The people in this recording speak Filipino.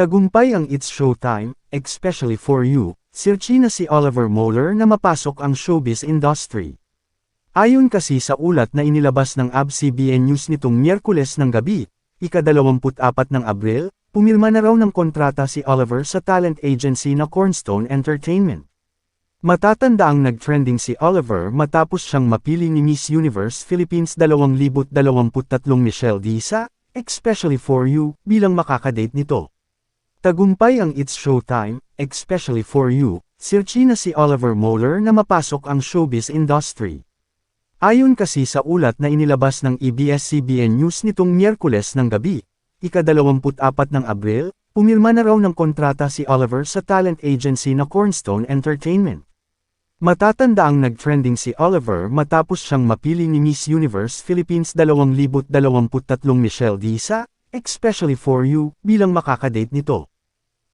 Tagumpay ang It's Showtime, especially for you, sirchi na si Oliver Moeller na mapasok ang showbiz industry. Ayon kasi sa ulat na inilabas ng ABS-CBN News nitong Miyerkules ng gabi, ika-24 ng Abril, pumirma na raw ng kontrata si Oliver sa talent agency na Cornstone Entertainment. Matatanda ang nag-trending si Oliver matapos siyang mapili ni Miss Universe Philippines 2023 Michelle Disa, especially for you, bilang makakadate nito. Tagumpay ang It's Showtime, especially for you, sirchi na si Oliver Moeller na mapasok ang showbiz industry. Ayon kasi sa ulat na inilabas ng ABS-CBN News nitong Miyerkules ng gabi, ika-24 ng Abril, pumirma na raw ng kontrata si Oliver sa talent agency na Cornstone Entertainment. Matatanda ang nag-trending si Oliver matapos siyang mapili ni Miss Universe Philippines 2023 Michelle Disa, especially for you, bilang makakadate nito.